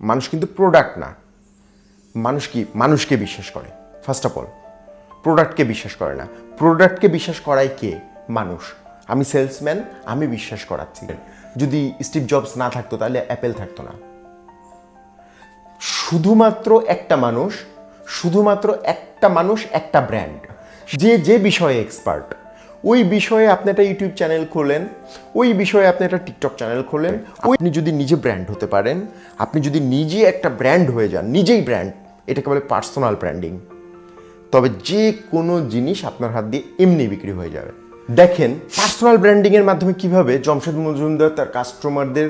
মানুষ কিন্তু প্রোডাক্ট না। মানুষ কি মানুষকে বিশ্বাস করে? ফার্স্ট অফ অল প্রোডাক্টকে বিশ্বাস করে না। প্রোডাক্টকে বিশ্বাস করাই কে? মানুষ। আমি সেলসম্যান আমি বিশ্বাস করাচ্ছি। যদি স্টিভ জবস না থাকতো, তাহলে অ্যাপেল থাকতো না। শুধুমাত্র একটা মানুষ, শুধুমাত্র একটা মানুষ, একটা ব্র্যান্ড যে যে বিষয়ে এক্সপার্ট ওই বিষয়ে আপনি একটা ইউটিউব চ্যানেল খোলেন, ওই বিষয়ে আপনি একটা টিকটক চ্যানেল খোলেন, ওই আপনি যদি নিজে ব্র্যান্ড হতে পারেন, আপনি যদি নিজে একটা ব্র্যান্ড হয়ে যান, নিজেই ব্র্যান্ড, এটাকে বলে পার্সোনাল ব্র্যান্ডিং, তবে যে কোনো জিনিস আপনার হাত দিয়ে এমনি বিক্রি হয়ে যাবে। দেখেন, পার্সোনাল ব্র্যান্ডিংয়ের মাধ্যমে কীভাবে জমশেদ মজুমদার তার কাস্টমারদের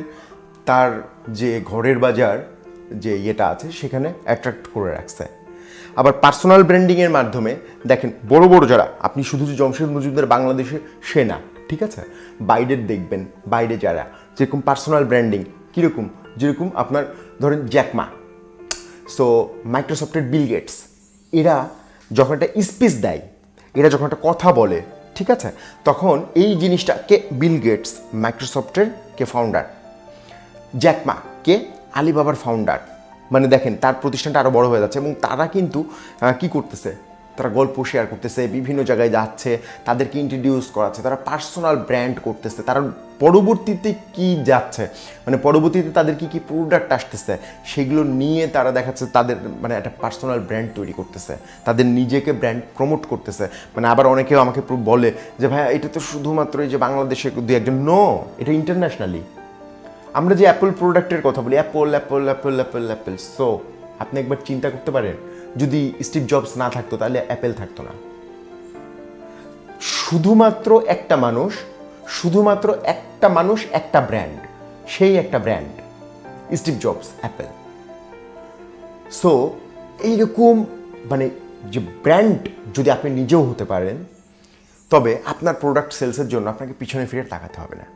তার যে ঘরের বাজার, যে ইয়েটা আছে, সেখানে অ্যাট্রাক্ট করে রাখছে। আবার পার্সোনাল ব্র্যান্ডিংয়ের মাধ্যমে, দেখেন, বড় বড় যারা, আপনি শুধু যে জমশেদ মজুমদার বাংলাদেশে, সে না, ঠিক আছে? বাইরের দেখবেন, বাইরে যারা, যেরকম পার্সোনাল ব্র্যান্ডিং কীরকম? যেরকম আপনার, ধরেন জ্যাকমা সো মাইক্রোসফটের বিল গেটস এরা যখন একটা স্পিচ দেয়, এরা যখন একটা কথা বলে, ঠিক আছে? তখন এই জিনিসটা কে? বিল গেটস মাইক্রোসফটের কে ফাউন্ডার জ্যাকমা কে? আলিবাবার ফাউন্ডার মানে দেখেন, তার প্রতিষ্ঠানটা আরও বড় হয়ে যাচ্ছে এবং তারা কিন্তু কি করতেছে? তারা গল্প শেয়ার করতেছে, বিভিন্ন জায়গায় যাচ্ছে, তাদেরকে ইন্ট্রোডিউস করাচ্ছে, তারা পার্সোনাল ব্র্যান্ড করতেছে, তারা পরবর্তীতে কি যাচ্ছে? মানে পরবর্তীতে তাদের কি কি প্রোডাক্ট আসতেছে? সেগুলো নিয়ে তারা দেখাচ্ছে তাদের মানে একটা পার্সোনাল ব্র্যান্ড তৈরি করতেছে, তাদের নিজেকে ব্র্যান্ড প্রমোট করতেছে। মানে আবার অনেকেও আমাকে বলে যে, ভাইয়া, এটা তো শুধুমাত্র এই যে বাংলাদেশে দু একজন নো এটা ইন্টারন্যাশনালি আমরা যে অ্যাপল প্রোডাক্টের কথা বলি Apple Apple Apple Apple Apple so আপনি একবার চিন্তা করতে পারেন, যদি স্টিভ জবস না থাকতো, তাহলে অ্যাপেল থাকতো না। শুধুমাত্র একটা মানুষ, শুধুমাত্র একটা মানুষ, একটা ব্র্যান্ড সেই একটা brand Steve Jobs Apple so এইরকম মানে যে ব্র্যান্ড যদি আপনি নিজেও হতে পারেন, তবে আপনার প্রোডাক্ট সেলসের জন্য আপনাকে পিছনে ফিরে তাকাতে হবে না।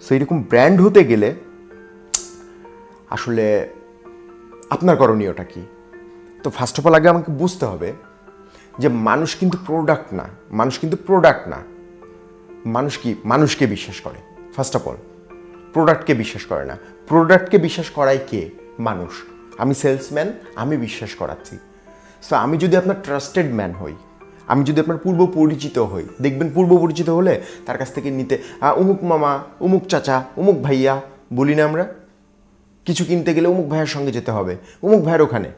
সো এরকম ব্র্যান্ড হতে গেলে, আসলে আপনার করণীয়টা কি? তো ফার্স্ট অফ অল আগে আমাকে বুঝতে হবে যে মানুষ কিন্তু প্রোডাক্ট না, মানুষ কিন্তু প্রোডাক্ট না। মানুষ কি, মানুষকে বিশ্বাস করে। ফার্স্ট অফ অল প্রোডাক্টকে বিশ্বাস করে না। প্রোডাক্টকে বিশ্বাস করাই কে? মানুষ। আমি সেলসম্যান আমি বিশ্বাস করাচ্ছি। সো আমি যদি আপনার ট্রাস্টেড ম্যান হই আমি যদি আপনার পূর্ব পরিচিত হই, দেখবেন পূর্ব পরিচিত হলে তার কাছ থেকে নিতে উমুক মামা উমুক চাচা উমুক ভাইয়া, বলি না আমরা? কিছু কিনতে গেলে অমুক ভাইয়ের সঙ্গে যেতে হবে উমুক ভাইয়ের ওখানে।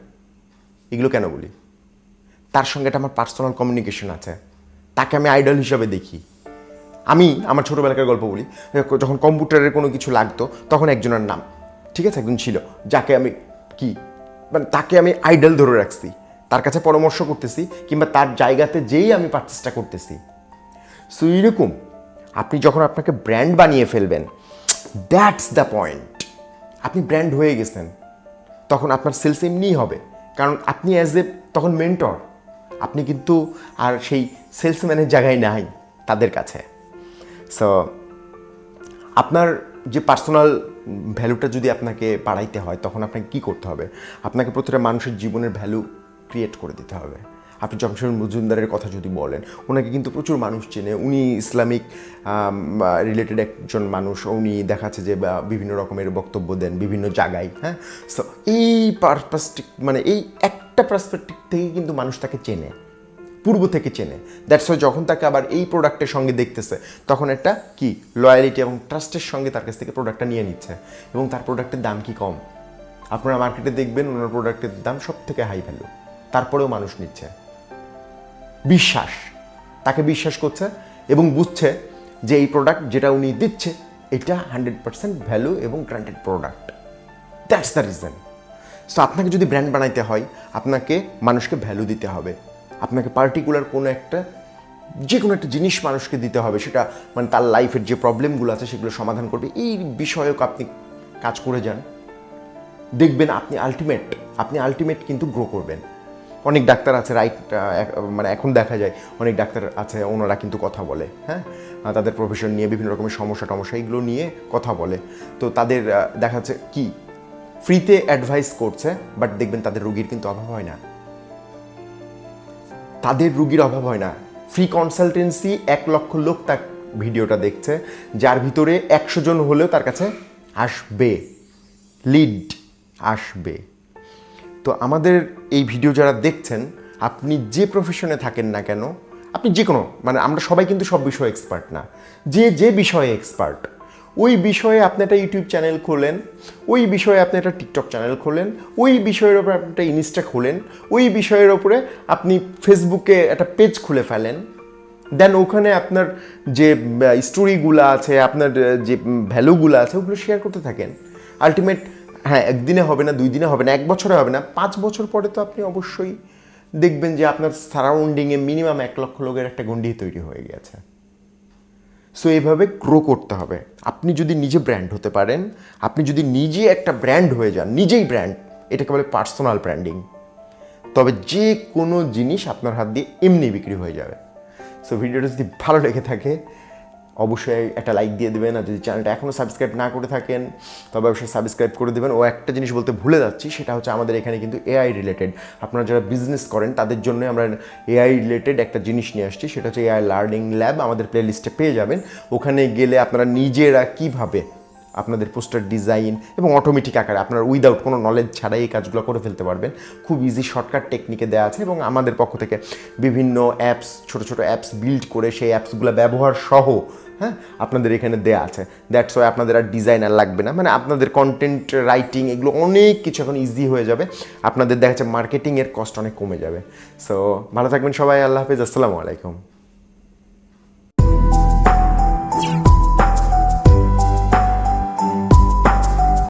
এগুলো কেন বলি? তার সঙ্গে একটা আমার পার্সোনাল কমিউনিকেশন আছে। তাকে আমি আইডল হিসাবে দেখি। আমি আমার ছোটোবেলাকার গল্প বলি, যখন কম্পিউটারের কোনো কিছু লাগতো, তখন একজনের নাম, ঠিক আছে, একজন ছিল, যাকে আমি কি মানে তাকে আমি আইডল ধরে রাখছি। তার কাছে পরামর্শ করতেছি কিংবা তার জায়গাতে যেই আমি পারচেসটা করতেছি। সো এরকম আপনি যখন আপনাকে ব্র্যান্ড বানিয়ে ফেলবেন দ্যাটস দ্য পয়েন্ট আপনি ব্র্যান্ড হয়ে গেছেন, তখন আপনার সেলস এমনিই হবে। কারণ আপনি অ্যাজ এ তখন মেন্টর আপনি কিন্তু আর সেই সেলসম্যানের জায়গায় নাই তাদের কাছে। সো আপনার যে পার্সোনাল ভ্যালুটা যদি আপনাকে বাড়াইতে হয়, তখন আপনাকে কি করতে হবে? আপনাকে প্রতিটা মানুষের জীবনের ভ্যালু ক্রিয়েট করে দিতে হবে। আপনি জমশেদ মজুমদারের কথা যদি বলেন, ওনাকে কিন্তু প্রচুর মানুষ চেনে। উনি ইসলামিক রিলেটেড একজন মানুষ। উনি দেখাচ্ছে যে বিভিন্ন রকমের বক্তব্য দেন, বিভিন্ন জায়গায় হ্যাঁ? সো এই পারপাসটিক মানে এই একটা পার্সপেক্টিভ থেকে কিন্তু মানুষ তাকে চেনে। পূর্ব থেকে চেনে। দ্যাটস ওয়াই যখন তাকে আবার এই প্রোডাক্টের সঙ্গে দেখতেছে, তখন একটা কি? লয়ালিটি এবং ট্রাস্টের সঙ্গে তার কাছ থেকে প্রোডাক্টটা নিয়ে নিচ্ছে। এবং তার প্রোডাক্টের দাম কি কম? আপনারা মার্কেটে দেখবেন, ওনার প্রোডাক্টের দাম সব থেকে হাই ভ্যালু তারপরেও মানুষ নিচ্ছে। বিশ্বাস, তাকে বিশ্বাস করছে এবং বুঝছে যে এই প্রোডাক্ট যেটা উনি দিচ্ছে, এটা হান্ড্রেড পার্সেন্ট ভ্যালু এবং granted product that's the reason so আপনাকে যদি ব্র্যান্ড বানাইতে হয়, আপনাকে মানুষকে ভ্যালু দিতে হবে। আপনাকে পার্টিকুলার কোনো একটা যে কোনো একটা জিনিস মানুষকে দিতে হবে, সেটা মানে তার লাইফের যে প্রবলেমগুলো আছে, সেগুলো সমাধান করবে। এই বিষয়ক আপনি কাজ করে যান। দেখবেন আপনি আলটিমেট আপনি আলটিমেট কিন্তু গ্রো করবেন। অনেক ডাক্তার আছে রাইট মানে এখন দেখা যায় অনেক ডাক্তার আছে, ওনারা কিন্তু কথা বলে হ্যাঁ? তাদের প্রফেশন নিয়ে বিভিন্ন রকমের সমস্যা টমস্যা এগুলো নিয়ে কথা বলে। তো তাদের দেখা যাচ্ছে কি ফ্রিতে অ্যাডভাইস করছে বাট দেখবেন তাদের রুগীর কিন্তু অভাব হয় না। তাদের রুগীর অভাব হয় না। ফ্রি কনসালটেন্সি এক লক্ষ লোক তার ভিডিওটা দেখছে, যার ভিতরে একশো জন হলেও তার কাছে আসবে লিড আসবে। তো আমাদের এই ভিডিও যারা দেখছেন, আপনি যে প্রফেশনে থাকেন না কেন, আপনি যে কোনো মানে আমরা সবাই কিন্তু সব বিষয়ে এক্সপার্ট না, যে যে বিষয়ে এক্সপার্ট ওই বিষয়ে আপনি একটা ইউটিউব চ্যানেল খোলেন, ওই বিষয়ে আপনি একটা টিকটক চ্যানেল খোলেন, ওই বিষয়ের ওপরে আপনি একটা ইনস্টা খোলেন, ওই বিষয়ের ওপরে আপনি ফেসবুকে একটা পেজ খুলে ফেলেন দেন ওখানে আপনার যে স্টোরিগুলো আছে, আপনার যে ভ্যালুগুলো আছে, ওগুলো শেয়ার করতে থাকেন। আলটিমেট হ্যাঁ একদিনে হবে না, দুই দিনে হবে না, এক বছরে হবে না, পাঁচ বছর পরে তো আপনি অবশ্যই দেখবেন যে আপনার সারাউন্ডিংয়ে মিনিমাম এক লক্ষ লোকের একটা গণ্ডি তৈরি হয়ে গেছে। সো এইভাবে গ্রো করতে হবে। আপনি যদি নিজে ব্র্যান্ড হতে পারেন, আপনি যদি নিজে একটা ব্র্যান্ড হয়ে যান, নিজেই ব্র্যান্ড এটাকে বলে পার্সোনাল ব্র্যান্ডিং তবে যে কোনো জিনিস আপনার হাত দিয়ে এমনি বিক্রি হয়ে যাবে। সো ভিডিওটা যদি ভালো লেগে থাকে অবশ্যই একটা লাইক দিয়ে দেবেন আর যদি চ্যানেলটা এখনও সাবস্ক্রাইব না করে থাকেন, তবে অবশ্যই সাবস্ক্রাইব করে দেবেন। ও একটা জিনিস বলতে ভুলে যাচ্ছি, সেটা হচ্ছে আমাদের এখানে কিন্তু এআই রিলেটেড আপনারা যারা বিজনেস করেন, তাদের জন্য আমরা এআই রিলেটেড একটা জিনিস নিয়ে আসছি, সেটা হচ্ছে এআই লার্নিং ল্যাব আমাদের প্লে লিস্টে পেয়ে যাবেন। ওখানে গেলে আপনারা নিজেরা কীভাবে আপনাদের পোস্টার ডিজাইন এবং অটোমেটিক আকারে আপনারা উইদাউট কোনো নলেজ ছাড়াই এই কাজগুলো করে ফেলতে পারবেন। খুব ইজি শর্টকাট টেকনিকে দেওয়া আছে এবং আমাদের পক্ষ থেকে বিভিন্ন অ্যাপস ছোট ছোট অ্যাপস বিল্ড করে সেই অ্যাপসগুলো ব্যবহার সহ হ্যাঁ আপনাদের এখানে দেয়া আছে। দ্যাটস ওয়াই আপনাদের আর ডিজাইনার লাগবে না। মানে আপনাদের কন্টেন্ট রাইটিং এগুলো অনেক কিছু এখন ইজি হয়ে যাবে। আপনাদের দেখা যাচ্ছে মার্কেটিংয়ের কস্ট অনেক কমে যাবে। সো ভালো থাকবেন সবাই, আল্লাহ হাফিজ, আসসালামু আলাইকুম।